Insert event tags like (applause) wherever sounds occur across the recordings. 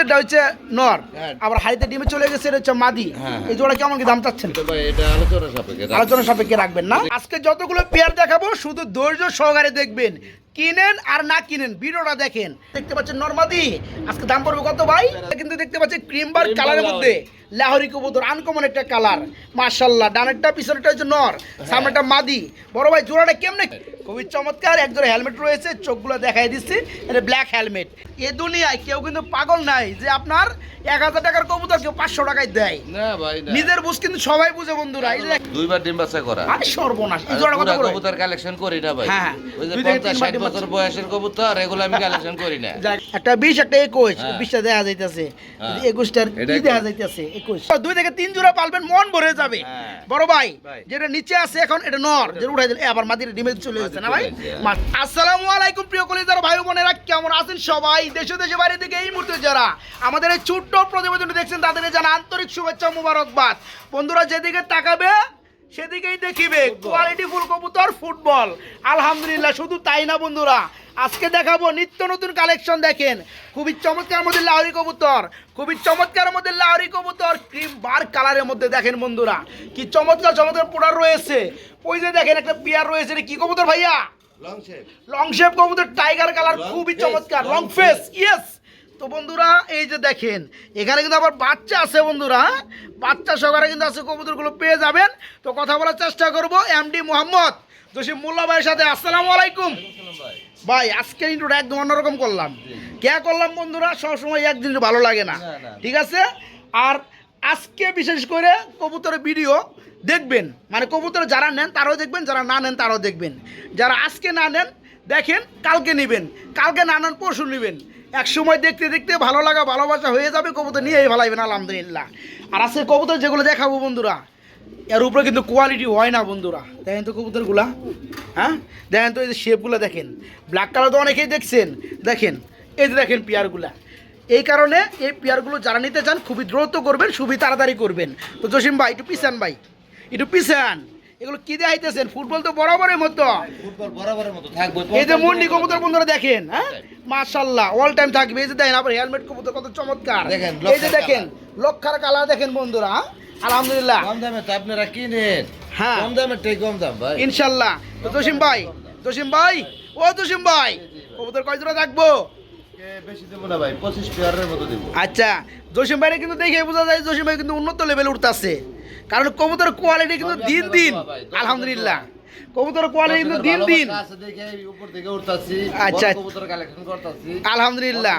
নিচেরটা হচ্ছে নর হ্যাঁ। আবার হাড়িতে ডিমে চলে গেছে এটা হচ্ছে মাদি। হ্যাঁ, হ্যাঁ। এই জোড়া কেমন কি দাম চাচ্ছেন? আলোচনা সাপেক্ষে রাখবেন না। আজকে যতগুলো পেয়ার দেখাবো শুধু ধৈর্য সহকারে দেখবেন। কিনেন আর না কিনেন ভিডিওটা দেখেন। দেখতে পাচ্ছেন নর্মাদি আজকে দাম পড়বে কত ভাই? কিন্তু দেখতে পাচ্ছেন ক্রিম বার কালারের মধ্যে। লাহোরি কবুতর আনকমন একটা কালার মাশাল্লাহ ডানেরটা পিছনেরটা হচ্ছে নর সামনেটা মাদি। বড় ভাই জোড়াটা কেমনে? খুবই চমৎকার একজোড়া হেলমেট রয়েছে চোখগুলো দেখাই দিচ্ছি এটা ব্ল্যাক হেলমেট এ দুনিয়ায় কেউ কিন্তু পাগল নাই যে আপনার এক হাজার টাকার কবুতর কেউ পাঁচশো টাকায় দেয়। না ভাই নিজের বুঝ কিন্তু সবাই বুঝে বন্ধুরা এই যে দুইবার ডিম বাচ্চা করা। আরে সর্বনাশ এই জোড়া কত পুরা কবুতর কালেকশন করি না ভাই। হ্যাঁ, ওই যে দুই থেকে পঞ্চাশ তিনবার ষাট ডিম বছর বয়সের কবুতর এগুলো আমি কালেকশন করি না। একটা বিশ একটা একুশ হ্যাঁ। বিশটা দেখা যাইতেছে। হ্যাঁ। একুশটার কি দেখা। যাইতেছে? একুশ। দুই থেকে তিন জোড়া পালবেন মন ভরে যাবে। হ্যাঁ। বড় ভাই। যেটা নিচে আছে এখন এটা নর যেটা উঠাই দিলে আবার মাটির ডিমে চলে না ভাই? মা- আসসালামু আলাইকুম প্রিয় কলেজার ভাই বোনেরা কেমন আছেন সবাই? দেশে দেশে বাইরে থেকে এই মুহূর্তে যারা আমাদের এই ছোট্ট প্রতিবেদনটি দেখছেন তাদের জানা আন্তরিক শুভেচ্ছা মুবারকবাদ। বন্ধুরা যেদিকে তাকাবে সেদিকেই দেখিবে কোয়ালিটি ফুল কবুতর ফুটবল আলহামদুলিল্লাহ শুধু তাই না বন্ধুরা। আজকে দেখাবো নিত্য নতুন কালেকশন দেখেন। খুবই চমৎকার মধ্যে লাহরি কবুতর খুবই চমৎকার মধ্যে লাহরি কবুতর। ক্রিম বার কালারের মধ্যে দেখেন বন্ধুরা কি চমৎকার চমৎকার পোড়ার রয়েছে। ওই যে দেখেন একটা পেয়ার রয়েছে কি কবুতর ভাইয়া? লং শেপ লং শেপ কবুতর টাইগার কালার খুবই চমৎকার। লং ফেস ইয়েস তো বন্ধুরা এই যে দেখেন এখানে কিন্তু আবার বাচ্চা আছে বন্ধুরা? বাচ্চা সহকারে কিন্তু আছে কবুতরগুলো পেয়ে যাবেন। তো কথা বলার চেষ্টা করব এমডি মোহাম্মদ জসিম মোল্লা ভাইয়ের সাথে। আসসালামু আলাইকুম। ভাই আজকে ইন্টুটা একদম অন্যরকম করলাম। কে করলাম বন্ধুরা সবসময় একদিন ভালো লাগে না। ঠিক আছে? আর আজকে বিশেষ করে কবুতরের ভিডিও দেখবেন। মানে কবুতর যারা নেন তারাও দেখবেন যারা না নেন তারাও দেখবেন। যারা আজকে না নেন দেখেন কালকে নেবেন। কালকে না নেন পরশু নেবেন। এক সময় দেখতে দেখতে ভালো লাগা ভালোবাসা হয়ে যাবে কবুতর নিয়েই ভালাইবেন আলহামদুলিল্লাহ। আর আজকে কবুতর যেগুলো দেখাবো বন্ধুরা এর উপরে কিন্তু কোয়ালিটি হয় না বন্ধুরা। দেখেন তো কবুতরগুলা হ্যাঁ? দেখেন তো এই যে শেপগুলো দেখেন। ব্ল্যাক কালার তো অনেকেই দেখছেন। দেখেন এই যে দেখেন পেয়ারগুলা। এই কারণে এই পেয়ারগুলো যারা নিতে চান খুবই দ্রুত করবেন খুবই তাড়াতাড়ি করবেন। তো জসিম ভাই একটু পিছান ভাই একটু পিছান। এগুলো কি দেখাইতেছেন ফুটবল তো বরাবরের মতো। ফুটবল বরাবরের মতো থাকবে। এই যে মুন্ডি কবুতর বন্ধুরা দেখেন হ্যাঁ? মাশাল্লাহ অল টাইম থাকবে। এই যে দেখেন আবার হেলমেট কবুতর কত চমৎকার। দেখেন, এই যে দেখেন লক্ষার কালার দেখেন বন্ধুরা হ্যাঁ? আলহামদুলিল্লাহ। কম দামে তো আপনারা কিনেন। হ্যাঁ। কম দামে কম দাম ভাই। ইনশাল্লাহ তো জসিম ভাই জসিম ভাই ও জসিম ভাই কবুতর কয় জোড়া থাকব ভাই আচ্ছা জসিম ভাইরে কিন্তু দেখে বোঝা যায় জসিম ভাই কিন্তু উন্নত লেভেলে উঠতেছে। কারণ কবুতর কোয়ালিটি কিন্তু দিন দিন। ভাই, আলহামদুলিল্লাহ। কবুতর কোয়ালিটি কিন্তু দিন দিন। আচ্ছা। কবুতর কালেকশন করতাছি। আলহামদুলিল্লাহ।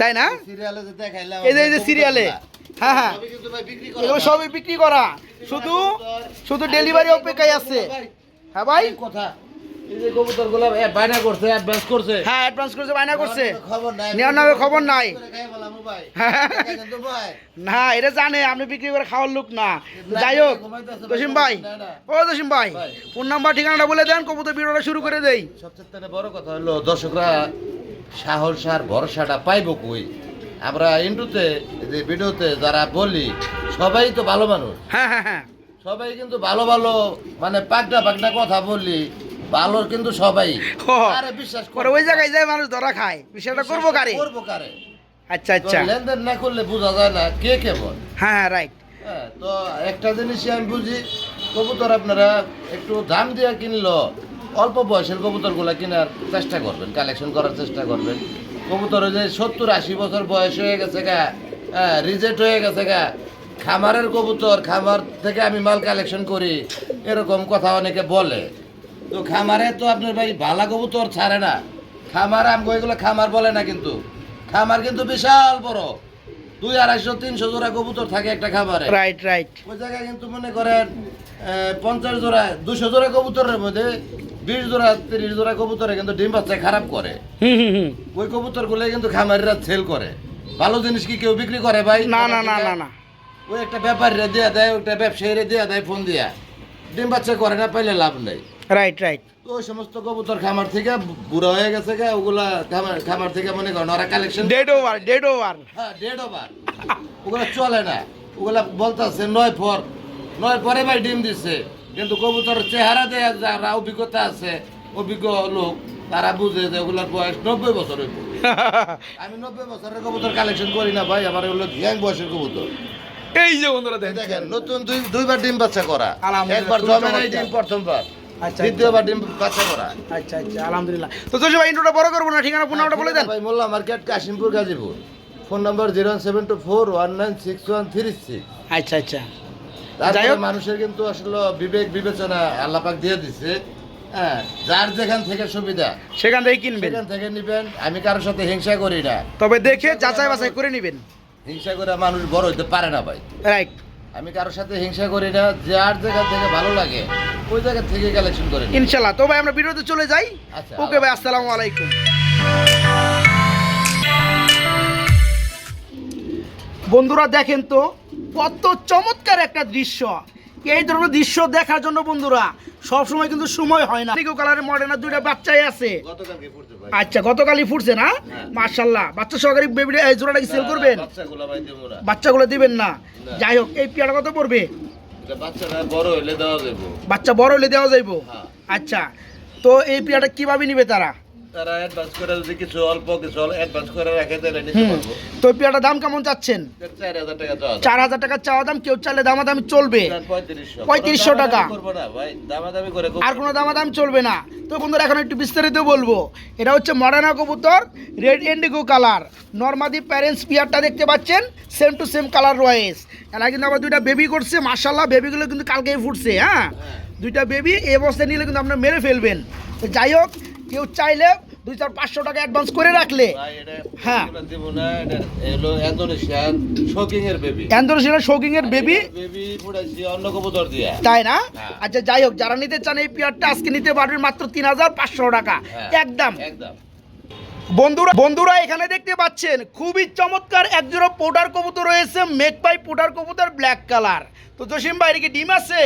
তাই না? সিরিয়ালে যে দেখাইলাম এই যে সিরিয়ালে হ্যাঁ হ্যাঁ। সবই বিক্রি করা এগুলো ভাই। সবই বিক্রি করা। শুধু শুধু ডেলিভারি অপেক্ষায় আছে। হ্যাঁ ভাই? কথা হ্যাঁ অ্যাডভান্স করছে বায়না করছে। নেওয়ার নামে খবর নাই। খাই বললাম ভাই হ্যাঁ। না এটা জানে আপনি বিক্রি করে খাওয়ার লোক না। যাই হোক জসিম ভাই। ও জসিম ভাই। ফোন নাম্বার ঠিকানাটা বলে দেন কবুতর ভিডিওটা শুরু করে দেই। সবচেয়ে বড় কথা হলো দর্শকরা সাহস আর ভরসাটা পাইব কই? আমরা ইন্টুতে যে ভিডিওতে যারা বলি সবাই তো ভালো মানুষ। হ্যাঁ হ্যাঁ হ্যাঁ। সবাই কিন্তু ভালো ভালো মানে পাকনা পাকনা কথা বললি ভালো কিন্তু সবাই। আরে বিশ্বাস পরে ওই জায়গায় যায় মানুষ ধরা খায়। বিষয়টা করব কারে করব কারে? আচ্ছা আচ্ছা। লেনদেন না করলে বোঝা যায় না কে কেমন হ্যাঁ হ্যাঁ রাইট হ্যাঁ, তো একটা জিনিসই আমি বুঝি কবুতর আপনারা একটু দাম দিয়ে কিনলো অল্প বয়সের কবুতরগুলো কেনার চেষ্টা করবেন কালেকশন করার চেষ্টা করবেন। কবুতর ওই যে সত্তর আশি বছর বয়স হয়ে গেছে গা হ্যাঁ রিজেক্ট হয়ে গেছে গা। খামারের কবুতর খামার থেকে আমি মাল কালেকশন করি এরকম কথা অনেকে বলে। তো খামারে তো আপনার ভাই ভালা কবুতর ছাড়ে না। খামার আমগো এগুলো খামার বলে না কিন্তু। খামার কিন্তু বিশাল বড়। দুই আড়াইশো তিনশো জোড়া কবুতর থাকে একটা খামারে। Right right. ওই জায়গায় কিন্তু মনে করেন পঞ্চাশ জোড়া দুশো জোড়া কবুতরের মধ্যে বিশ জোড়া তিরিশ জোড়া কবুতরে কিন্তু ডিম বাচ্চা খারাপ করে। হুম হুম হুম। ওই কবুতরগুলো কিন্তু খামারিরা সেল করে। ভালো জিনিস কি কেউ বিক্রি করে ভাই? না না না না না। ওই একটা ব্যাপারীরা দিয়ে দেয় ওইটা ব্যবসায়ীরা দিয়ে দেয় ফোন দিয়া। ডিম বাচ্চা করে না পাইলে লাভ নেই। রাইট রাইট তো ওই সমস্ত কবুতর খামার থেকে বুড়া হয়ে গেছে গা ওগুলা খামার খামার থেকে মনে করেন ওরা collection dead over dead over হ্যাঁ ডেড ওভার ওগুলা চলে না। ওগুলা বলতেছে নয় পর। নয় পরে ভাই ডিম দিচ্ছে কিন্তু কবুতর চেহারা দেয়া যারা অভিজ্ঞতা আছে অভিজ্ঞ লোক তারা বুঝে যে ওগুলোর বয়স নব্বই বছর হইব। (laughs) আমি নব্বই বছরের কবুতর কালেকশন করি না ভাই আমার ওগুলো ইয়াং বয়সের কবুতর। এই যে বন্ধুরা দেখেন। নতুন দুই দুইবার ডিম বাচ্চা করা। একবার জমে নাই ডিম প্রথমবার। দ্বিতীয়বার ডিম বাচ্চা করা আচ্ছা আচ্ছা আলহামদুলিল্লাহ। তো জসিম ভাই ইন্ট্রোটা বড় করব না? ঠিকানা ফোন নাম্বারটা বলে দেন। ভাই Molla market Kashimpur Gazipur. Phone number zero seven two four one nine six one three six. আচ্ছা আচ্ছা। তারপরে মানুষের কিন্তু আসলে বিবেক বিবেচনা আল্লাপাক দিয়ে দিছে। হ্যাঁ যার যেখান থেকে সুবিধা সেখান থেকে কিনবেন। সেখান থেকে নিবেন। আমি কারোর সাথে হিংসা করি না। তবে দেখে যাচাই বাছাই করে নেবেন। হিংসা করে মানুষ বড় হইতে পারে না ভাই। রাইট আমি কারোর সাথে হিংসা করি না যার জায়গা থেকে ভালো লাগে ওই জায়গা থেকে কালেকশন করে ইনশাল্লাহ। তো ভাই আমরা বিরোধে চলে যাই। আচ্ছা। ওকে ভাই আসসালামু আলাইকুম। বন্ধুরা দেখেন তো কত চমৎকার একটা দৃশ্য। এই ধরনের দৃশ্য দেখার জন্য বন্ধুরা সবসময় কিন্তু সময় হয় না। নিকো কালারের মডেলের দুইটা বাচ্চাই আছে। আচ্ছা গতকালই ফুটছে না? হ্যাঁ। মার্শাল্লাহ বাচ্চা সহকারী বেবি এই জোড়াটা কি সেল করবেন? বাচ্চাগুলো দিবেন না। যাই হোক এই পেয়ারা কত পড়বে? এটা বড় হইলে দেওয়া যাব বাচ্চা বড় হলে দেওয়া যাইবো? হ্যাঁ। আচ্ছা তো এই পেয়ারাটা কীভাবে নিবে তারা? তারা অ্যাডভান্স করে যদি কিছু অল্প কিছু অ্যাডভান্স করে রাখে তাহলে নিতে পারব। তো দাম কেমন চাচ্ছেন? চার হাজার টাকা চাওয়া চার হাজার টাকা চাওয়া দাম কেউ চাইলে দামাদামি চলবে। পঁয়ত্রিশশো। টাকা। দামাদামি করে আর কোনো দামাদাম চলবে না। তো বন্ধুরা এখন একটু বিস্তারিত বলব। এটা হচ্ছে মডার্না কবুতর রেড ইন্ডিগো কালার নর্মাদি প্যারেন্টস পিয়ারটা দেখতে পাচ্ছেন সেম টু সেম কালার রয়েস এরা কিন্তু আবার দুইটা বেবি করছে মার্শাল্লাহ বেবিগুলো কিন্তু কালকেই ফুটছে হ্যাঁ? দুইটা বেবি এই অবস্থায় নিলে কিন্তু আপনারা মেরে ফেলবেন। তো যাই হোক কেউ চাইলে দুই চার পাঁচশো টাকা অ্যাডভান্স করে রাখলে। হ্যাঁ। শোকিং এর বেবি তাই না? হ্যাঁ। আচ্ছা যাই হোক যারা নিতে চান এই পেয়ারটা আজকে নিতে পারবেন মাত্র তিন হাজার পাঁচশো টাকা। হ্যাঁ, একদম। একদম। বন্ধুরা বন্ধুরা এখানে দেখতে পাচ্ছেন খুবই চমৎকার একজোড়া পোটার কবুতর রয়েছে মেক পাই পোটার কবুতর ব্ল্যাক কালার তো জসিম ভাই কি ডিম আছে?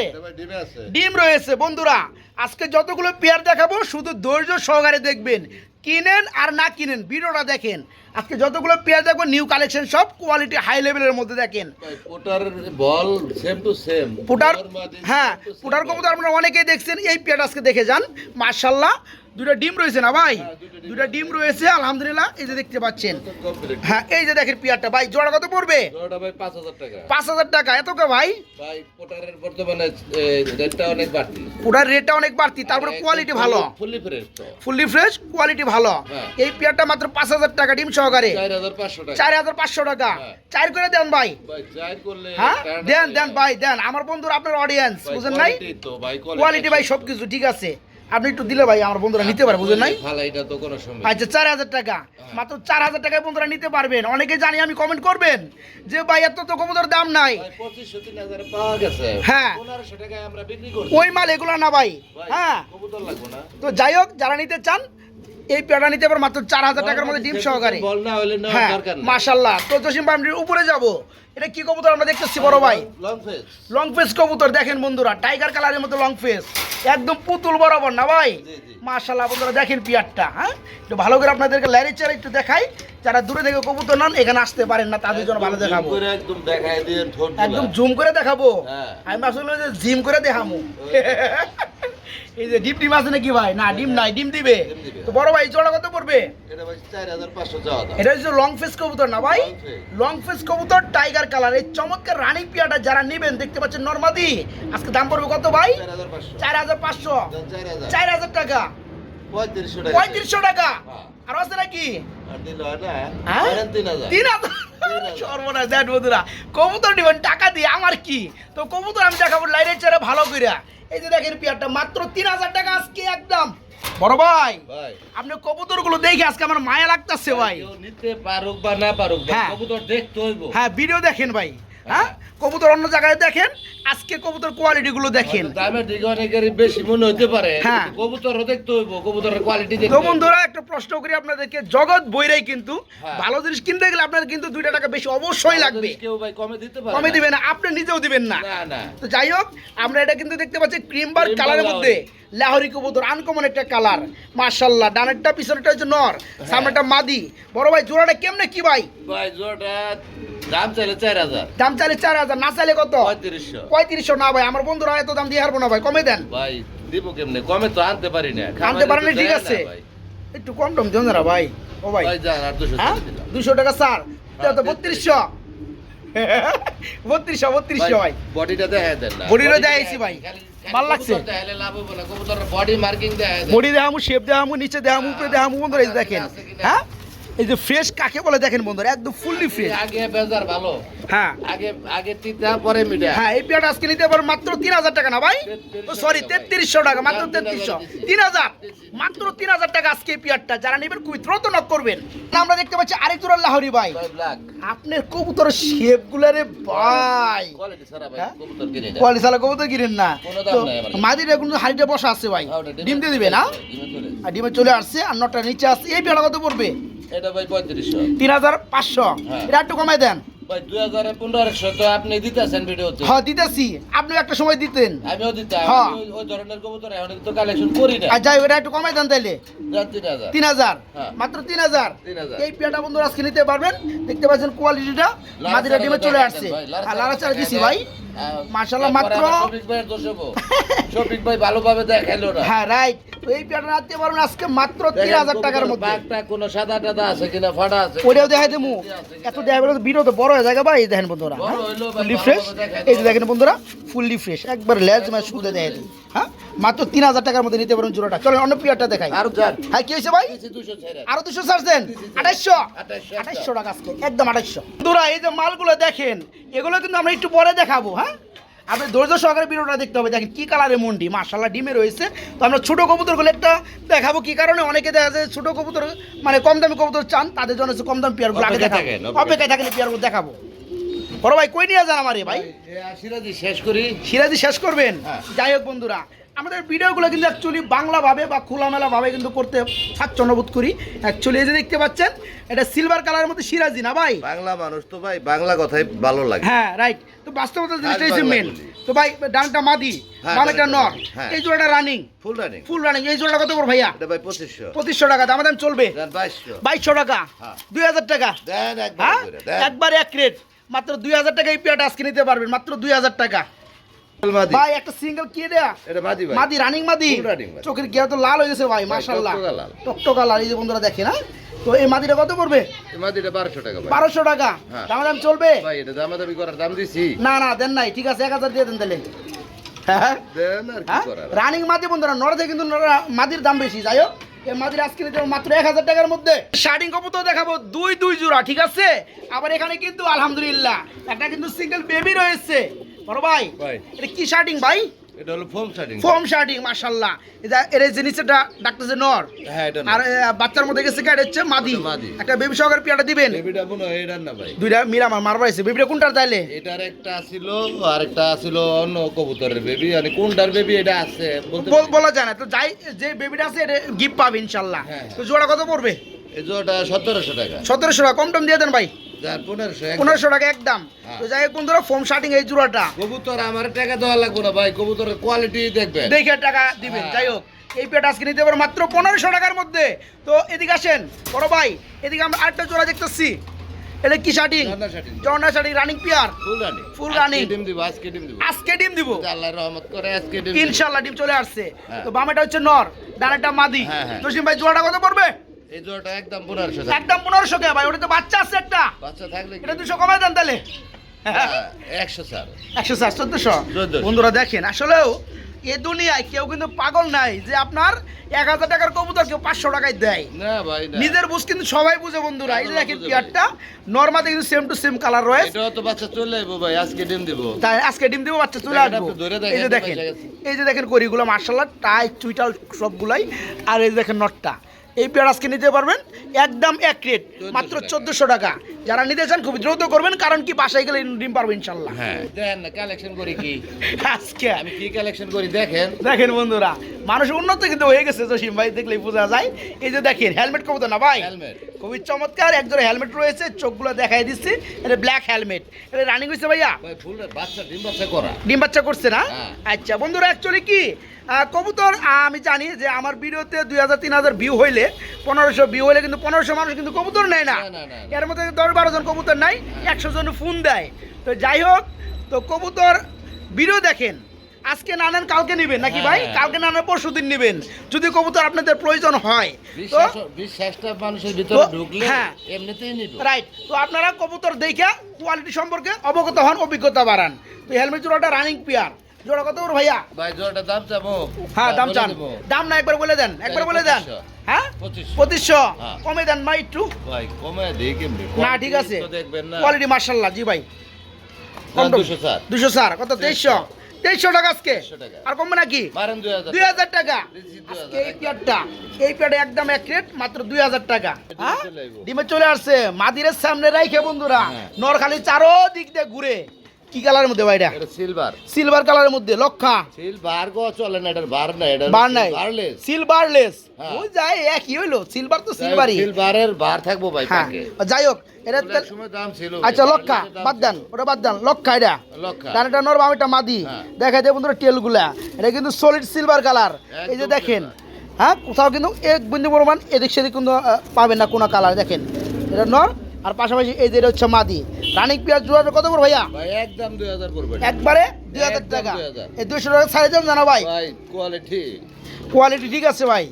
ডিমে রয়েছে বন্ধুরা। আজকে যতগুলো পেয়ার দেখাবো শুধু ধৈর্য সহকারে দেখবেন। কিনেন আর না কিনেন ভিডিওটা দেখেন। আজকে যতগুলো পেয়ার দেখব নিউ কালেকশন সব কোয়ালিটি হাই লেভেলের মধ্যে দেখেন। পোটার বল সেম টু সেম পুটার হ্যাঁ পুটার কবুতর আপনারা অনেকেই দেখছেন এই পেয়ারটা আজকে দেখে যান। মার্শাল্লাহ দুটো ডিম রয়েছে না ভাই? হ্যাঁ, দুটো ডিম রয়েছে আলহামদুলিল্লাহ এই যে দেখতে পাচ্ছেন। হ্যাঁ এই যে দেখেন পেয়ারটা ভাই জোড়া কত পড়বে? পাঁচ হাজার টাকা। এত কে ভাই? বর্তমানে রেটটা অনেক বাড়তি। পুরার রেটটা অনেক বাড়তি তারপরে কোয়ালিটি ভালো। ফুললি ফ্রেশ তো। ফুললি ফ্রেশ কোয়ালিটি ভালো। হ্যাঁ। এই পেয়ারটা মাত্র পাঁচ হাজার টাকা ডিম সহকারে। চার হাজার পাঁচশো টাকা। চার হ্যাঁ। করে দেন ভাই। হ্যাঁ? দেন দেন ভাই দেন। আমার বন্ধুরা আপনার অডিয়েন্স বুঝেন নাই? কোয়ালিটি ভাই সবকিছু ঠিক আছে। আপনি একটু দিলে ভাই আমার বন্ধুরা নিতে পারে বুঝলেন নাই? এটা তো কোনো সময় আচ্ছা চার হাজার টাকা। মাত্র চার হাজার টাকায় বন্ধুরা নিতে পারবেন। অনেকে জানি আমি কমেন্ট করবেন যে ভাই এত তো কবুতর দাম নাই। হ্যাঁ। ওই মাল এগুলো না ভাই। হ্যাঁ। তো যাই হোক যারা নিতে চান এই পেয়ারটা নিতে পারেন মাত্র চার হাজার টাকার মধ্যে ডিম সহকারে। হ্যাঁ মাশাল্লাহ তো জসিম ভাই উপরে যাব। এটা কি কবুতর আমরা দেখতেছি বড় ভাই? লং ফেস কবুতর দেখেন বন্ধুরা টাইগার কালারের মতো লং ফেস একদম পুতুল বরাবর না ভাই। মাশাল্লাহ বন্ধুরা দেখেন পিয়ারটা হ্যাঁ? একটু ভালো করে আপনাদেরকে ল্যারি চেয়ার একটু দেখাই। যারা দূরে থেকে কবুতর নেন এখানে আসতে পারেন না তাদের জন্য ভালো দেখাবো। একদম দেখাই দিয়ে একদম জুম করে দেখাবো। হ্যাঁ। আমি আসলে জিম করে দেখামো। এই যে ডিম ডিম আছে নাকি ভাই? না ডিম নাই ডিম দিবে। তো বড় ভাই জোড়া কত পড়বে? এটা হচ্ছে লং ফেস কবুতর না ভাই? লং ফেস কবুতর টাইগার কালার এই চমৎকার রানিং পিয়াটা যারা নেবেন দেখতে পাচ্ছেন নর্মাদি। আজকে দাম পড়বে কত ভাই? চার হাজার পাঁচশো। চার হাজার টাকা। পঁয়ত্রিশশো টাকা। হ্যাঁ। আর আছে নাকি? হয় তিন হাজার। সর্বনাশ দেন বন্ধুরা। কবুতর দিবেন টাকা দিয়ে আমার কি? তো কবুতর আমি দেখাবো লাইনের চেয়ারে ভালো কইরা। এই যে দেখেন পেয়ারটা মাত্র তিন হাজার টাকা আজকে একদম। বড় ভাই ভাই। আপনি কবুতরগুলো দেখে আজকে আমার মায়া লাগতেছে ভাই। নিতে পারুক বা না পারুক ভাই, হ্যাঁ। কবুতর দেখতে হইব। হ্যাঁ ভিডিও দেখেন ভাই। হ্যাঁ? কবুতর অন্য জায়গায় দেখেন আজকে কবুতর কোয়ালিটি গুলো দেখেন। দামের দিকে অনেকেরই বেশি মনে হতে পারে হ্যাঁ। কবুতরও দেখতে হইব কবুতরের কোয়ালিটি দেখতে তো বন্ধুরা একটা প্রশ্ন করি আপনাদেরকে জগৎ বইরাই কিন্তু হ্যাঁ। ভালো জিনিস কিনতে গেলে আপনার কিন্তু দুইটা টাকা বেশি অবশ্যই লাগবে। কেউ ভাই কমে দিতে পারে কমে দিবেন না আপনি নিজেও দিবেন না। না না। তো যাই হোক আমরা এটা কিন্তু দেখতে পাচ্ছি ক্রিম বার Cream কালারের মধ্যে। লাহরি কবুতর আনকমন একটা কালার মাশাল্লাহ ডানেরটা পিছনেরটা হচ্ছে নর হ্যাঁ। সামনেটা মাদি। বড় ভাই জোড়াটা কেমনে কি ভাই? ভাই জোড়াটা দাম চাইলে চার হাজার। দাম চাইলে চার হাজার না চাইলে কত? পঁয়ত্রিশশো। পঁয়ত্রিশশো না ভাই আমার বন্ধুরা এত দাম দিয়ে হারবো না ভাই কমে দেন। ভাই দিব কেমনে? কমে তো আনতে পারি না। আনতে পারেন ঠিক আছে। একটু কম টম দেন ভাই। ও ভাই দুশো হ্যাঁ? দুশো টাকা স্যার হ্যাঁ, তো বত্রিশশো। বত্রিশশো বত্রিশশো ভাই বডিটা দেখা দেন না। বডিটা দেখাইছি ভাই। ভালো লাগছে? বডি মার্কিং দেখা বডি দেখামু শেপ দেখামু নিচে দেখামু উপরে দেখামু বন্ধুরা দেখেন। হ্যাঁ? এই যে ফ্রেশ কাকে বলে দেখেন বন্ধুরা একদম ফুললি ফ্রেশ আগে বেজার ভালো। হ্যাঁ। আগে আগে তিতা পরে মিডিয়া হ্যাঁ এই পেয়ারটা আজকে নিতে পারো মাত্র তিন হাজার টাকা না ভাই? সরি তেত্রিশশো টাকা মাত্র তেত্রিশশো তিন হাজার। মাত্র তিন হাজার টাকা আজকে এই পেয়ারটা। যারা নেবেন খুবই দ্রুত নক করবেন। আমরা দেখতে পাচ্ছি আরেক জোড়া লাহরি ভাই। আপনার কবুতরের শেপ গুলারে ভাই। কোয়ালিটি সারা হ্যাঁ? কবুতর সালা কবুতর কিনেন না। মাদির এখন হাড়িটা বসা আছে ভাই। হ্যাঁ, ডিম দিয়ে দিবে না ডিমে চলে। আর ডিমে চলে আসছে আর নটা নিচে আসছে এই পেয়ারটা কত পড়বে? এটা ভাই পঁয়ত্রিশশো। তিন হাজার পাঁচশো। হ্যাঁ। এটা একটু কমাই দেন। ভাই দুই হাজার পনেরোশো তো আপনি দিতেছেন ভিডিওতে। হ্যাঁ দিতেছি। আপনি একটা সময় দিতেন। আমিও দিতাম। হ্যাঁ। ওই- ধরনের কবুতর এখন তো কালেকশন করি না। আর যাই এটা একটু কমাই দেন তাইলে। তিন হাজার। হ্যাঁ। মাত্র তিন হাজার। এই পেয়ারটা বন্ধুরা আজকে নিতে পারবেন। দেখতে পাচ্ছেন কোয়ালিটিটা মাদিরা ডিমে চলে আসছে। আর চারা দিছি ভাই। মাশাআল্লাহ, মাত্র- (laughs) শফিক ভাই ভালোভাবে দেখাইলো না। হ্যাঁ রাইট এই পেয়ারটা নিতে পারবেন আজকে মাত্র তিন হাজার টাকার মধ্যে। বাঘটা কোনো সাদা টাদা আছে কিনা ফাটা আছে ওটাও দেখাই দেবো। এত দেখা গেলে ভিডিও বড় হয়ে যায় ভাই এই দেখেন বন্ধুরা ফুললি ফ্রেশ এই যে দেখেন বন্ধুরা ফুললি ফ্রেশ একবার লেজ ম্যাচ শুধু দেখাই দিই হ্যাঁ? মাত্র তিন হাজার টাকার মধ্যে নিতে পারেন জোড়াটা। চলো অন্য পেয়ারটা দেখাই। আর হ্যাঁ কি হয়েছে ভাই? দিছি 200 ছেড়ে। আরও দুশো ছাড়ছেন? আঠাইশশো? 2800 আঠাইশশো টাকা আজকে একদম আঠাইশশো। বন্ধুরা এই যে মালগুলো দেখেন এগুলো কিন্তু আমরা একটু পরে দেখাবো হ্যাঁ? আপনি ধৈর্য সহকারে ভিডিওটা দেখতে হবে। দেখেন কি কালারের মন্ডি। মার্শাল্লাহ ডিমে রয়েছে। তো আমরা ছোটো কবুতরগুলো একটা দেখাবো কি কারণে? অনেকে দেখা যায় ছোটো কবুতর মানে কম দামি কবুতর চান তাদের জন্য হচ্ছে কম দামি পেয়ারগুলো আগে অপেক্ষায় দেখাবো। থাকেন, অপেক্ষায়। থাকলে পেয়ারগুলো দেখাবো। বড় ভাই কই নিয়ে যান আমারে ভাই? সিরাজি শেষ করি। সিরাজি শেষ করবেন? হ্যাঁ। যাই হোক বন্ধুরা আমাদের ভিডিওগুলো কিন্তু অ্যাকচুয়ালি বাংলাভাবে বা খোলামেলাভাবে কিন্তু করতে স্বাচ্ছন্দ্য বোধ করি। অ্যাকচুয়ালি এই যে দেখতে পাচ্ছেন এটা সিলভার কালারের মধ্যে সিরাজি না ভাই? বাংলা মানুষ তো ভাই বাংলা কথাই ভালো লাগে। হ্যাঁ রাইট তো বাস্তবতা জিনিসটা হচ্ছে মেন তো ভাই ডানটা মাদি হ্যাঁ, বামেটা ডানটা নর। হ্যাঁ। এই জোড়াটা running full running full running এই জোড়াটা কত করে ভাইয়া? ভাই পঁচিশশো। পঁচিশশো টাকা দাম দাম চলবে। বাইশশো। টাকা। হ্যাঁ। দুই হাজার টাকা। একবার হ্যাঁ? এক রেট মাত্র দুই হাজার টাকা এই পেয়ারটা আজকে নিতে পারবেন। মাত্র দুই হাজার টাকা। ভাই একটা সিঙ্গেল কি দেয়া এটা মাদি ভাই। মাদি রানিং মাদি। চোখের গিয়া তো লাল হয়ে গেছে ভাই মাশাআল্লাহ। টকটকা লাল। এই যে বন্ধুরা দেখে না তো এই মাদিটা কত পড়বে? এই মাদিটা বারোশো টাকা ভাই। বারোশো টাকা। হ্যাঁ। দাম দাম চলবে? ভাই এটা দামাদামি করার দাম দিছি। না না দেন নাই ঠিক আছে এক হাজার দিয়ে দেন তাহলে। হ্যাঁ? দেন আর কি হ্যাঁ? রানিং মাদি বন্ধুরা কিন্তু মাদির দাম বেশি যাই হোক। এই মাদির আজকে মাত্র এক হাজার টাকার মধ্যে। শার্টিং কবুতর দেখাবো দুই দুই জোড়া ঠিক আছে? আবার এখানে কিন্তু আলহামদুলিল্লাহ একটা কিন্তু সিঙ্গেল বেবি রয়েছে। বড় ভাই। এটা কি শার্টিং ভাই? এটা হলো ফোম শার্টিং ফোম শার্টিং মাশাল্লাহ এটা এর যে নিচেটা ডাকতেছে নর। হ্যাঁ এটা আর বাচ্চার মধ্যে গেছে কাট হচ্ছে মাদি। একটা বেবি সহকারে পিয়াটা দিবেন। বেবিটা মনে হয় এটার না ভাই। দুইটা মারবা আছে বেবিটা কোনটার তাইলে? এটার একটা ছিল আর একটা ছিল অন্য কবুতরের বেবি মানে কোনটার বেবি এটা আছে বল- বলা যায় না। তো যাই যে বেবিটা আছে এটা গিফট পাবে ইনশাল্লাহ হ্যাঁ। তো জোড়া কত পড়বে? এই জোড়াটা সতেরোশো টাকা। সতেরোশো টাকা কম টম দিয়ে দেন ভাই। পনেরোশো টাকা একদম। হ্যাঁ। তো যাই ফোম শার্টিং এই জোড়াটা। কবুতর আমার টাকা দেওয়া লাগবে না ভাই কবুতরের কোয়ালিটি দেখবেন। দেখে টাকা দিবেন হ্যাঁ। যাই হোক। এই পেট আজকে নিতে পারো মাত্র পনেরোশো টাকার মধ্যে। তো এদিকে আসেন বড় ভাই এদিকে আমরা আরেকটা জোড়া দেখতেছি। এটা কি জর্না running pair. Full running Full আজকে ডিম দিব আজকে ডিম দিব। আজকে ডিম দিব। আল্লাহর রহমত করে আজকে ডিম দিব। ইনশাল্লাহ ডিম চলে আসছে। হ্যাঁ। তো বামেটা হচ্ছে নর ডানেরটা মাদি। জসিম ভাই জোড়াটা কত পড়বে? এই জোড়াটা একদম পনেরোশো টাকা একদম পনেরোশো কে ভাই ওটা তো বাচ্চা আছে একটা। বাচ্চা থাকলে এটা দেন তাহলে। একশো স্যার। একশো স্যার চোদ্দশো? 1400 বন্ধুরা দেখেন আসলেও এ দুনিয়ায় কেউ কিন্তু পাগল নাই যে আপনার এক হাজার টাকার কবুতর কেউ পাঁচশো টাকায় দেয়। না ভাই নিজের বুঝ কিন্তু সবাই বুঝে বন্ধুরা। এই দেখেন পিয়ারটা নর্মাতে কিন্তু সেম টু সেম কালার রয়েছে। এটাও তো বাচ্চা চলে যাব ভাই আজকে ডিম দিব। তাই আজকে ডিম দিব বাচ্চা চলে আসব। এই যে দেখেন এই যে দেখেন করিগুলো মার্শাল্লাহ টাই চুইটাল সবগুলাই। আর এই যে দেখেন নটটা। এই পেয়ার আজকে নিতে পারবেন একদম এক রেট মাত্র। চোদ্দশো টাকা। যারা নিতে চান খুব দ্রুত করবেন কারণ কি বাসায় গেলে ডিম পারব ইনশাল্লাহ। হ্যাঁ। দেন না কালেকশন করি কি? আজকে। আমি কি কালেকশন করি দেখেন। দেখেন বন্ধুরা মানুষ উন্নত কিন্তু হয়ে গেছে জসিম ভাই দেখলেই বোঝা যায়। এই যে দেখেন হেলমেট কবো না ভাই? হেলমেট খুবই চমৎকার একজোড়া হেলমেট রয়েছে চোখগুলো দেখাই দিচ্ছি। এটা ব্ল্যাক হেলমেট এটা রানিং হয়েছে ভাইয়া? ভাই বাচ্চা ডিম বাচ্চা করা। ডিম বাচ্চা করছে না? হ্যাঁ। আচ্ছা বন্ধুরা অ্যাকচুয়ালি কি? কবুতর আমি জানি যে আমার ভিডিওতে দুই হাজার তিন হাজার ভিউ হইলে পনেরোশো ভিউ হইলে কিন্তু পনেরোশো মানুষ কিন্তু কবুতর নেয় না। এর মধ্যে দশ বারো জন কবুতর নাই একশো জন ফোন দেয়। তো যাই হোক তো কবুতর ভিডিও দেখেন। আজকে না নেন কালকে নেবেন নাকি ভাই? হ্যাঁ। কালকে না নেন পরশু দিন নেবেন। যদি কবুতর আপনাদের প্রয়োজন হয় তো বিশ্বাসটা মানুষের ভিতরে ঢুকলে হ্যাঁ। এমনিতেই নিব। রাইট তো আপনারা কবুতর দেখে কোয়ালিটি সম্পর্কে অবগত হন অভিজ্ঞতা বাড়ান। তো হেলমেট জোড়াটা রানিং পেয়ার জোড়া কত ভাইয়া? ভাই জোড়াটা দাম চাবো। হ্যাঁ দাম চান। দাম না একবার বলে দেন একবার বলে দেন। হ্যাঁ? পঁচিশশো। হ্যাঁ। কমে দেন একটু। ভাই কমে দিই না ঠিক আছে। দেখবেন না। কোয়ালিটি মার্শাল্লাহ জি ভাই। না, 200 স্যার দুশো স্যার কত? তেইশশো। তেইশশো টাকা আজকে? আর কমবে নাকি? দুই হাজার টাকা। দিচ্ছি 2000 আজকে এই পেয়ারটা এই একদম এক রেট মাত্র দুই হাজার টাকা। ডিমে হ্যাঁ? চলে। ডিমে চলে আসছে। মাদিরের সামনে রাইখে বন্ধুরা হ্যাঁ। নরখালি চারো দিক দিয়ে ঘুরে। কি কালারের মধ্যে এটা? সিলভার সিলভার কালারের মধ্যে লক্ষা। সিলভার গো চলে না এটার বার না এটা বার নাই। বারলেস সিলভারলেস হ্যাঁ। ওই যায় একই হইল। সিলভার তো সিলভারই সিলভারের বার থাকব ভাই হ্যাঁ। পাকে যাই হোক এটা সময় দাম ছিল। আচ্ছা লক্ষা বাদ দেন ওটা বাদ দেন। লক্ষা এটা। লক্ষা। ডানেটা নর বামেটা মাদি। হ্যাঁ। দেখা যায় বন্ধুরা টেলগুলা এটা কিন্তু সলিড সিলভার কালার এই যে দেখেন হ্যাঁ কোথাও কিন্তু এক বিন্দু পরিমাণ এদিক সেদিক কিন্তু পাবেন না কোনো কালার দেখেন। এটা নর আর পাশাপাশি এই যে হচ্ছে মাদি। রানিক পেঁয়াজ জোড়াটা কত করে ভাইয়া? ভাই একদম দুই হাজার পড়বে একবারে দুই হাজার টাকা? এই দুশো টাকা ছাড়ে দেন জানা ভাই? ভাই কোয়ালিটি কোয়ালিটি ঠিক আছে ভাই।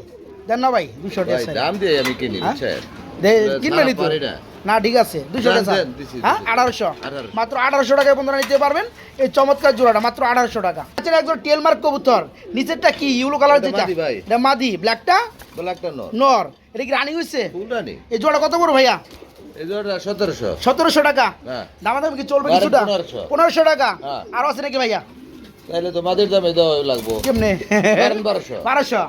দেন না ভাই দুশো ভাই টাকা দাম দিয়ে আমি কিনি হ্যাঁ? বুঝছেন? দে- না, কিনবেনই তো? না। ঠিক আছে দুশো দেন, টাকা হ্যাঁ আঠারোশো। 1800 মাত্র আঠারোশো টাকায় বন্ধুরা নিতে পারবেন। এই চমৎকার জোড়াটা মাত্র আঠারোশো টাকা। আচ্ছা একজন টেলমার্ক কবুতর। নিচেরটা কি? ইউলো কালার যেটা? মাদি ভাই। এটা মাদি ব্ল্যাকটা ব্ল্যাকটা নর। নর। এটা কি রানিং হয়েছে ফুলটা নেই এই জোড়া কত বড় ভাইয়া? সতেরোশো। সতেরোশো টাকা? হ্যাঁ। কি চলবে কিছুটা? পনেরোশো। টাকা? হ্যাঁ। আরও আছে নাকি ভাইয়া? তাহলে তো মাদের দামে দেওয়া লাগবো। কেমনে? বারোশো। বারোশো।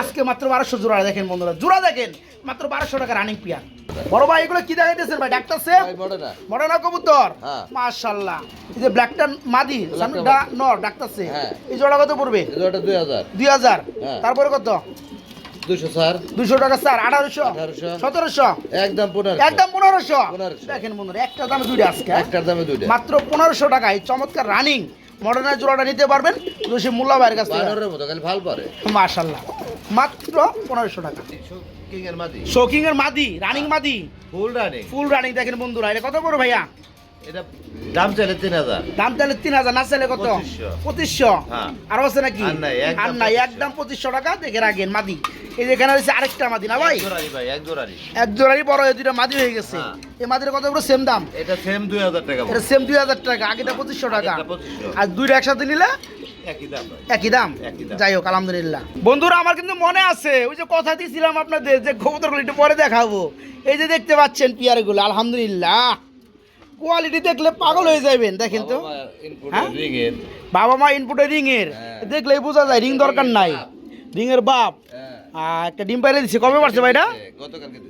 আজকে মাত্র বারোশো জোড়া দেখেন বন্ধুরা। জোড়া দেখেন মাত্র বারোশো টাকা রানিং পিয়ার বড় ভাই এগুলো কি দেখাইতেছেন ভাই? ডাক্তার সে বড় কবুতর? হ্যাঁ। মাশাআল্লাহ। এই যে ব্ল্যাকটা মাদি নর ডাক্তার সে। এই জোড়া কত পড়বে? জোড়াটা দুই হাজার। দুই হাজার। তারপরে কত? দুশো স্যার। দুশো টাকা স্যার আঠারোশো সতেরোশো। একদম পনেরো একদম পনেরোশো। দেখেন বন্ধুরা একটা দামে দুইটা আজকে? একটার দামে দুইটা। মাত্র পনেরোশো টাকায় চমৎকার রানিং মডার্নের জোড়াটা নিতে পারবেন জোশী মোল্লা ভাইয়ের কাছ মতো খালি ভালো পারে। মাশাল্লাহ মাত্র পনেরোশো টাকা। মাদি। শোকিং এর মাদি রানিং মাদি। ফুল রানিং ফুল রানিং দেখেন বন্ধুরা এটা কত বড় ভাইয়া? দাম চাইলে তিন হাজার। দাম তাহলে তিন হাজার না চাইলে কত? পঁচিশশো। আছে নাকি? আর নাই, একদম আর নাই 2500 একদম পঁচিশশো টাকা দেখে রাখেন মাদি। এই যে এখানে আরেকটা মাদি না ভাই? এক জোড়ারি এক জোড়ারি বড় এই দুইটা মাদি হয়ে গেছে। এই মাদির কত বড় সেম দাম? এটা সেম দুই হাজার টাকা এটা সেম দুই হাজার টাকা আগেটা পঁচিশশো টাকা। আর দুইটা একসাথে নিলে? একই দাম। যাই হোক আলহামদুলিল্লাহ। বন্ধুরা আমার কিন্তু মনে আছে ওই যে কথা দিয়েছিলাম আপনাদের যে কবুতরগুলো একটু পরে দেখাবো। এই যে দেখতে পাচ্ছেন পিয়ারগুলো আলহামদুলিল্লাহ। কোয়ালিটি দেখলে পাগল হয়ে যাবেন দেখেন তো। বাবা মা হ্যাঁ? বাবা মা ইনপুটে রিং এর হ্যাঁ। দেখলেই বোঝা যায় রিং দরকার নাই। রিং এর বাপ। হ্যাঁ, একটা ডিম পাইলে দিছে কবে পারছে ভাইটা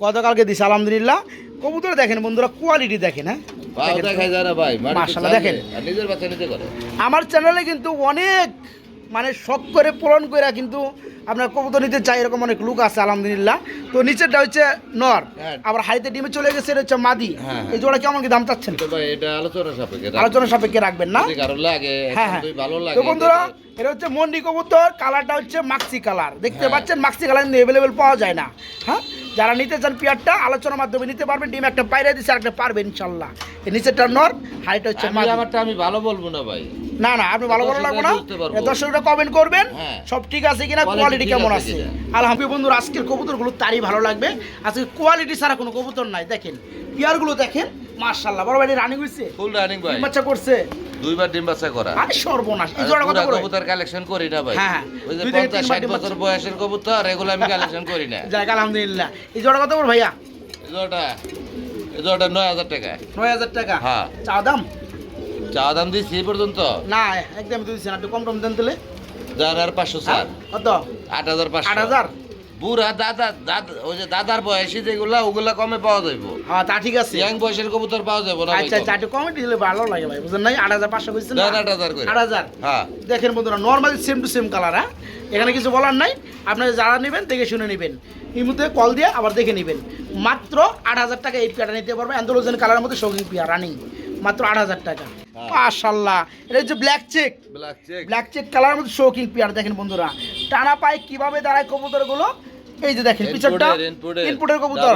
গতকালকে দিছি। আলহামদুলিল্লাহ। কবুতর দেখেন বন্ধুরা কোয়ালিটি দেখেন হ্যাঁ? দেখেন। আমার চ্যানেলে কিন্তু অনেক মানে শখ করে পূরণ করে কিন্তু আপনার কবুতর নিতে চাই এরকম অনেক লুক আছে আলহামদুলিল্লাহ। তো নিচেরটা হচ্ছে নর। হ্যাঁ। আবার হাড়িতে ডিমে চলে গেছে এটা হচ্ছে মাদি। হ্যাঁ, হ্যাঁ। এই জোড়া কেমন কি দাম চাচ্ছেন? আলোচনা সাপেক্ষে রাখবেন না? হ্যাঁ হ্যাঁ। তো বন্ধুরা এটা হচ্ছে মন্ডি কবুতর কালারটা হচ্ছে মাক্সি কালার দেখতে। পাচ্ছেন মাক্সি কালার কিন্তু অ্যাভেলেবেল পাওয়া যায় না। হ্যাঁ? যারা নিতে চান পিয়ারটা আলোচনার মাধ্যমে নিতে পারবেন ডিম একটা পাইরে দিচ্ছে আর একটা পারবেন ইনশাল্লাহ এই নিচেরটা নর হাইট হচ্ছে আমি ভালো বলব না ভাই। না না আপনি ভালো ভালো লাগবে না। দর্শকরা কমেন্ট করবেন। সব ঠিক আছে কিনা কোয়ালিটি কেমন আছে। আলহামদুলিল্লাহ বন্ধুরা আজকের কবুতরগুলো তারই ভালো লাগবে। আজকে কোয়ালিটি ছাড়া কোনো কবুতর নাই। দেখেন পিয়ারগুলো দেখেন মার্শাল্লাহ বড় ভাই রানিং হয়েছে ফুল রানিং ভাই। বাচ্চা করছে? দুইবার ডিম বাচ্চা করা। আরে সর্বনাশ। এই জোড়া পুরা করে? কবুতর কালেকশন করি না ভাই। হ্যাঁ, ওই যে দুই থেকে পঞ্চাশ তিনবার ষাট ডিম বছর বয়সের কবুতর এগুলো আমি কালেকশন করি না। যাক আলহামদুলিল্লাহ। এই জোড়া কত করে ভাইয়া? এই জোড়াটা এই জোড়াটা নয় হাজার টাকা। নয় হাজার টাকা? হ্যাঁ। চা দাম? চা দাম এই পর্যন্ত। না একদম দিচ্ছি না। একটু কম টম দেন তাহলে। পাঁচশো চার কত? আট হাজার পাঁচশো। আট হাজার? বুড়া দাদা দাদা ওই যে দাদার বয়সী যেগুলা ওগুলা কমে পাওয়া যাইব। হ্যাঁ তা ঠিক আছে। ইয়াং বয়সের কবুতর পাওয়া যাব না আচ্ছা আচ্ছা দিলে ভালো লাগে ভাই নাই করে। হ্যাঁ। দেখেন বন্ধুরা normally same to same colour হ্যাঁ? এখানে কিছু বলার নাই আপনারা যারা নেবেন দেখে শুনে নেবেন। এই মুহূর্তে কল দিয়ে আবার দেখে নেবেন। মাত্র আট হাজার টাকা এই পিয়াটা নিতে পারবে অ্যান্ডোলোজেন কালারের মধ্যে শৌখিন পিয়া রানিং মাত্র আট হাজার টাকা। হ্যাঁ। মাশাল্লাহ এটা হচ্ছে ব্ল্যাক চেক ব্ল্যাক চেক কালারের মধ্যে শৌখিন পিয়ার দেখেন বন্ধুরা। টানা পায় কীভাবে দাঁড়ায় কবুতরগুলো? এই যে দেখেন পিছনটা। ইনপুটের কবুতর।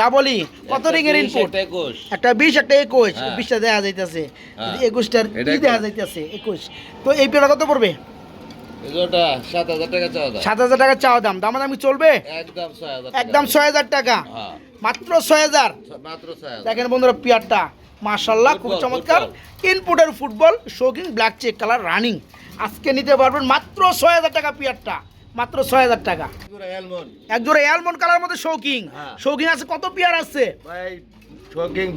ডাবল ই কত রিং এর ইনপুট একটা বিশ একটা একুশ। হ্যাঁ। বিশটা দেখা যাইতেছে। হ্যাঁ। একুশটার কি দেখা। যাইতেছে? একুশ। তো এই পেয়ারা কত পড়বে? সাত হাজার টাকা চাওয়া দাম। দাম। দামাদামি চলবে? একদম ছয় হাজার টাকা। হ্যাঁ। মাত্র ছয় হাজার। দেখেন বন্ধুরা পিয়ারটা মার্শাল্লাহ খুব চমৎকার। ইনপুটের ফুটবল শোকিং ব্ল্যাক চেক কালার রানিং আজকে নিতে পারবেন মাত্র ছয় হাজার টাকা পিয়ারটা। মাত্র ছয় হাজার টাকা এক জোড়া অ্যালমন্ড কালার মধ্যে শৌকিং হ্যাঁ। শৌকিং আছে কত পেয়ার আছে? ভাই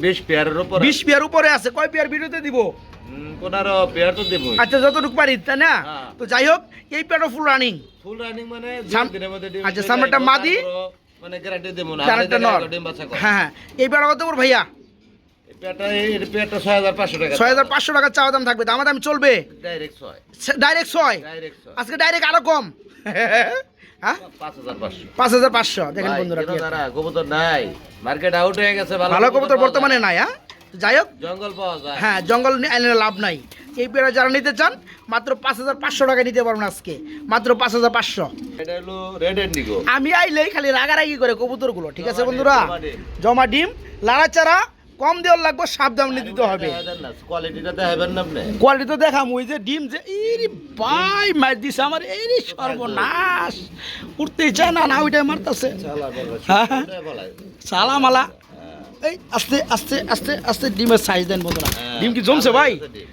বিশ পেয়ারের উপর। বিশ পেয়ার উপরে আছে। কয় পেয়ার ভিডিওতে দিব? পনেরো পেয়ার তো দেবো আচ্ছা যতটুকু পারি তাই না? হ্যাঁ। তো যাই হোক এই পেয়ারটা ফুল রানিং ফুল রানিং মানে আচ্ছা, যাইবো, মাদি। মানে গ্যারান্টি দেবো না। হ্যাঁ হ্যাঁ। এই পেয়ারটা কত করে ভাইয়া এই পেয়ারটা এই পেয়ারটা ছয় হাজার পাঁচশো টাকা। চাওয়া দাম থাকবে দামা দাম চলবে? ডাইরেক্ট ছয়। আজকে ডাইরেক্ট আরও কম? (laughs) হ্যাঁ? পাঁচ হাজার পাঁচশো। পাঁচ হাজার পাঁচশো দেখেন বন্ধুরা কবুতর নাই। মার্কেট আউট হয়ে গেছে ভালো কবুতর বর্তমানে নাই হ্যাঁ? যাই হোক। জঙ্গল পাওয়া যায়। হ্যাঁ জঙ্গল লাভ নাই। এই পেয়ারা যারা নিতে চান মাত্র পাঁচ হাজার পাঁচশো টাকা নিতে পারবেন আজকে। মাত্র পাঁচ হাজার পাঁচশো। আমি আইলেই খালি রাগারাগি করে কবুতরগুলো ঠিক আছে বন্ধুরা? জমা ডিম। লাড়াচাড়া কম দেওয়ার লাগবে সাবধানে দিতে হবে। কোয়ালিটিটা দেখাবেন না আপনি। কোয়ালিটি তো দেখাম ওই যে ডিম যে এই ভাই মার দিছে আমার এই সর্বনাশ। উঠতেই চায় না না ওইটাই মারতেছে। হ্যাঁ, হ্যাঁ। সালা মালা এই আস্তে আস্তে আস্তে আস্তে ডিমের সাইজ দেন বন্ধুরা। হ্যাঁ, ডিম কি জমছে ভাই?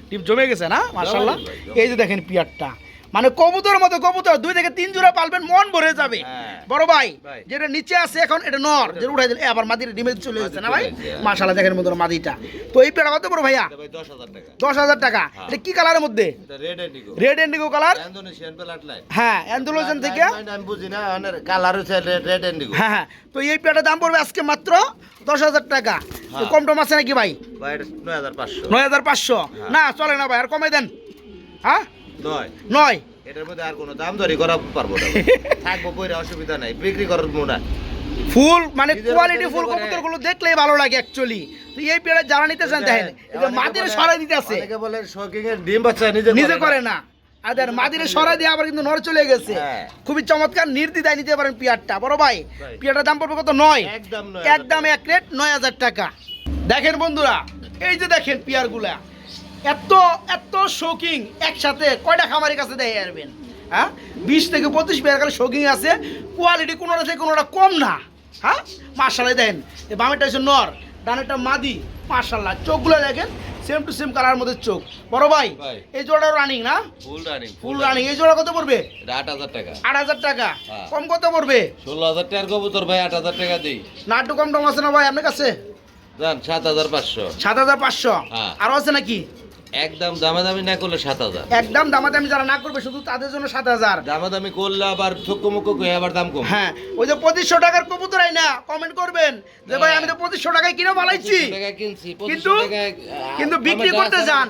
ডিম। জমে গেছে না? মাশাল্লাহ জমে এই যে দেখেন পিয়ারটা। মানে কবুতর মতো কবুতর দুই থেকে তিন জোড়া পালবেন মন ভরে যাবে। হ্যাঁ। বড় ভাই। যেটা নিচে আছে এখন এটা নর। যেটা উঠাই দিলে আবার মাদির ডিমে চলে গেছে না ভাই? গেছে, হ্যাঁ। মাশাল্লাহ দেখেন বন্ধুরা মাদিটা তো এই পেয়ারা কত বড় ভাইয়া? দশ হাজার টাকা। হ্যাঁ। এটা কি কালারের মধ্যে? Red indigo colour? হ্যাঁ অ্যান্ডোলোজেন থেকে। আমি বুঝি না কালার হচ্ছে রেড এন্ডিগো হ্যাঁ হ্যাঁ। তো এই পেয়ারটার দাম পড়বে আজকে মাত্র দশ হাজার টাকা। হ্যাঁ। কম টম আছে নাকি ভাই? নয় হাজার পাঁচশো। নয় হাজার পাঁচশো। হ্যাঁ। না চলে না ভাই আর কমে দেন। হ্যাঁ? নয়। নয়। এটার মধ্যে আর কোনো দাম দরি করা পারব না। (laughs) থাকব অসুবিধা নাই বিক্রি করার ফুল মানে কোয়ালিটি ফুল নিজে করে। কবুতরগুলো দেখলেই ভালো লাগে অ্যাকচুয়ালি তো এই পেয়ারা যারা নিতে চান দেখেন মাদিরে সরাই দিতে আছে। অনেকে বলে শোকিং এর ডিম বাচ্চা নিজে নিজে করে না। দেখেন মাদিরে সরাই দিয়ে আবার কিন্তু নর চলে গেছে। হ্যাঁ। খুবই চমৎকার নির্দ্বিধায় নিতে পারেন পিয়ারটা। বড় ভাই। পিয়ারটার দাম পড়বে কত? নয়। একদম নয় একদম এক রেট নয় হাজার টাকা। দেখেন বন্ধুরা এই যে দেখেন পিয়ারগুলা। এত এত শৌকিং একসাথে কয়টা খামারের কাছে দেখে আসবেন হ্যাঁ? বিশ থেকে পঁচিশ পেয়ার কালে শৌকিং আছে কোয়ালিটি কোনোটা থেকে কোনোটা কম না। হ্যাঁ? মার্শাল্লাহ এই বামেরটা হচ্ছে নর ডানেরটা মাদি মার্শাল্লাহ চোখগুলো দেখেন সেম টু সেম কালার মধ্যে চোখ। বড় ভাই। এই জোড়াটা রানিং না? ফুল রানিং ফুল রানিং এই জোড়া কত পড়বে? এটা আট হাজার টাকা। আট হাজার টাকা। হ্যাঁ। কম কত পড়বে? ষোলো হাজার টাকার কবুতর ভাই আট হাজার টাকা দিই। নাট্য কম টম আছে না ভাই আপনার কাছে? জান সাত হাজার পাঁচশো। সাত হাজার পাঁচশো। হ্যাঁ। আরও আছে নাকি? একদম দামাদামি না করলে সাত হাজার। একদম দামাদামি যারা না করবে শুধু তাদের জন্য সাত হাজার। দামাদামি করলে আবার থুকু হয়ে আবার দাম কম হ্যাঁ ওই যে পঁচিশশো টাকার কবুতরাই না কমেন্ট করবেন যে ভাই আমি তো পঁচিশশো টাকায় কিনে বানাইছি। 2500 টাকায় কিনছি কিন্তু 2500 টাকায়, আহ, কিন্তু বিক্রি করতে যান।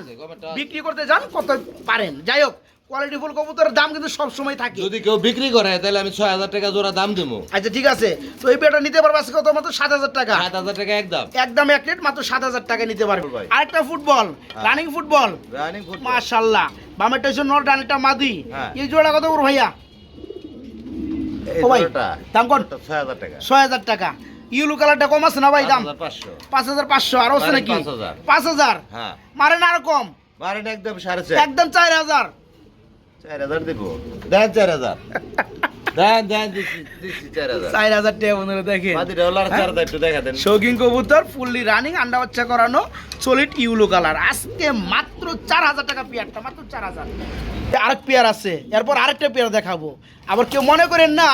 বিক্রি করতে যান কত পারেন। যাই হোক কোয়ালিটি ফুল কবুতরের দাম কিন্তু সব সময় থাকে। যদি কেউ বিক্রি করে তাহলে আমি ছয় হাজার টাকা জোড়া দাম দেবো আচ্ছা ঠিক আছে। তো এই পেটা নিতে পারবে আজকে কত? মাত্র সাত হাজার টাকা। সাত হাজার টাকা একদম। একদম এক প্লেট মাত্র সাত হাজার টাকা নিতে পারবে। ভাই। আরেকটা ফুটবল হ্যাঁ। Running football. রানিং ফুটবল মাশাল্লাহ। বামেরটা হচ্ছে নর ডানেরটা মাদি। হ্যাঁ। এই জোড়া কত করব ভাইয়া? ও ভাই দাম কত? ছয় হাজার টাকা। ছয় হাজার টাকা। ইউলু কালারটা কম আছে না ভাই দাম? পাঁচ হাজার পাঁচশো। আরও আছে নাকি? পাঁচ হাজার। হ্যাঁ। মারেন আরও কম। মারেন একদম সাড়ে একদম চার হাজার। চার হাজার দিব। দেন চার হাজার। (laughs) চার হাজার। টাকা বন্ধুরা দেখেন। শৌখিন কবুতর ফুললি রানিং আন্ডা বাচ্চা করানো সলিড ইউলো কালার। আজকে মাত্র চার হাজার টাকা পেয়ারটা মাত্র চার হাজার। আরেক পেয়ার আছে এরপর আরেকটা পেয়ার দেখাবো। আবার কেউ মনে করেন না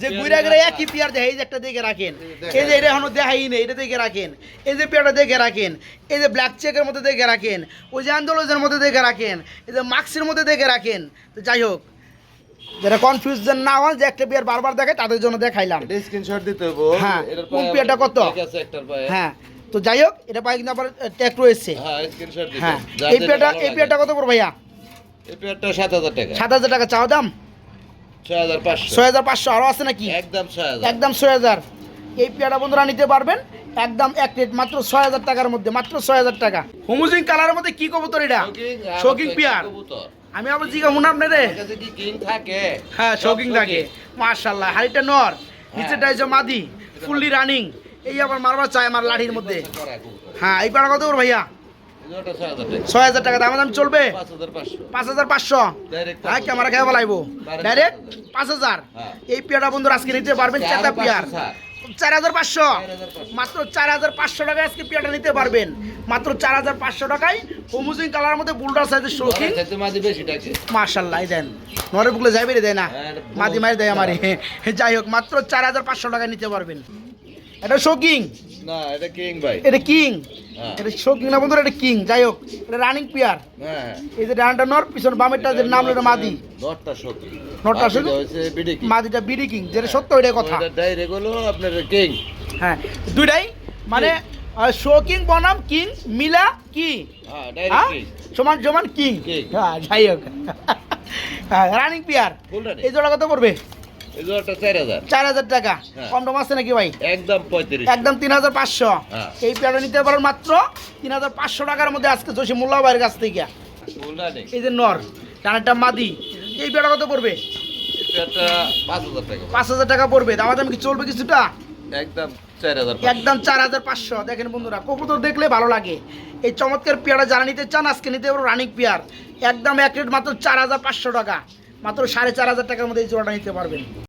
যে গুইরা একই পেয়ার দেখে এই যে একটা দেখে রাখেন। এই যে এটা এখনও দেখাই নেই এটা দেখে রাখেন। এই যে পেয়ারটা দেখে রাখেন। এই যে ব্ল্যাক চেকের মধ্যে দেখে রাখেন। ওই যে আন্দোলনের মধ্যে দেখে রাখেন। এই যে মাস্কের মধ্যে দেখে রাখেন। তো যাই হোক যেটা কনফিউশন না হয় যে একটা পেয়ার বারবার দেখে তাদের জন্য দেখাইলাম। স্ক্রিনশট দিতে হবে হ্যাঁ, কোন পায়ে পেয়ারটা কত? হ্যাঁ তো যাই হোক এটা পায়ে কিন্তু আবার ট্যাগ রয়েছে। হ্যাঁ হ্যাঁ এই পেয়ারটা এই পেয়ারটা কত পড়ো ভাইয়া? এই পেয়ারটা সাত হাজার টাকা। সাত হাজার টাকা চাও দাম? ছয় হাজার পাঁচশো। ছয় আরও আছে নাকি? একদম ছয় হাজার। একদম ছয় হাজার। এই পেয়ারটা বন্ধুরা নিতে পারবেন একদম এক রেট মাত্র ছয় হাজার টাকার মধ্যে মাত্র ছয় হাজার টাকা। হোমোজিং কালারের মধ্যে কি কবুতর এটা? শৌখিন তো পেয়ার কবুতর। আমি আবার জিগা মুনা আপনারে? আমার কাছে কি থাকে? হ্যাঁ শৌকিং থাকে। মার্শাল্লাহ হাড়িটা নর নিচেটা হচ্ছে মাদি ফুললি রানিং এই আবার মারবার চায় আমার লাঠির মধ্যে। হ্যাঁ এই পেয়ারটা কত করে ভাইয়া? ছয় হাজার টাকা। ছয় হাজার দাম দাম চলবে? পাঁচ হাজার পাঁচশো। হ্যাঁ ক্যামেরা খেয়ে বলাইবো ডাইরেক্ট পাঁচ হাজার। হ্যাঁ। এই পেয়ারটা বন্ধুরা আজকে নিতে পারবেন চার চেতা পেয়ার। চার হাজার পাঁচশো। মাত্র চার হাজার পাঁচশো টাকায় আজকে পিয়াটা নিতে পারবেন। মাত্র চার হাজার পাঁচশো টাকায় হোমুজিং কালারের মধ্যে বুলডার সাইজের শৌখিন মার্শাল্লাহ দেন। নরে বুকলে যাইবে রে দেয় না। হ্যাঁ, মাদি মারি দেয় আমারে। (laughs) যাই হোক মাত্র চার হাজার পাঁচশো টাকায় নিতে পারবেন। এটা শোকিং না এটা কিং ভাই। এটা কিং। এটা শোকিং না বন্ধুরা এটা কিং যাই হোক এটা রানিং পেয়ার হ্যাঁ। এই যে ডানটা নর পিছন বামেরটা যে নাম এটা মাদি। নটটা সত্যি নটটা সত্যি? হয়েছে বিডি কিং মাদিটা বিডি কিং যেটা সত্য ওইটাই কথা। ডাইরেক্ট হলো আপনার কিং হ্যাঁ দুইটাই মানে শোকিং বনাম কিং মিলা কি? হ্যাঁ হ্যাঁ? সমান সমান কিং হ্যাঁ যাই হোক। হ্যাঁ রানিং পেয়ার এই জোড়া কত পড়বে? এই চার হাজার। টাকা। হ্যাঁ। কম টম আছে নাকি ভাই? একদম পঁয়ত্রিশ। একদম তিন হাজার পাঁচশো। হ্যাঁ। এই পেয়ারটা নিতে পারেন মাত্র তিন হাজার পাঁচশো টাকার মধ্যে আজকে জসি মোল্লা ভাইয়ের কাছ থেকে। এই যে নর কানেরটা মাদি। এই পেয়ারটা কত পড়বে? পাঁচ হাজার টাকা পাঁচ হাজার টাকা পড়বে। দামা দাম কি চলবে কিছুটা? একদম চার হাজার একদম চার হাজার পাঁচশো। দেখেন বন্ধুরা কবুতর দেখলে ভালো লাগে। এই চমৎকার পেয়ারা যারা নিতে চান আজকে নিতে পারব রানিং পেয়ার। একদম এক রেট মাত্র চার হাজার পাঁচশো টাকা। মাত্র সাড়ে চার হাজার টাকার মধ্যে এই জোড়াটা নিতে পারবেন।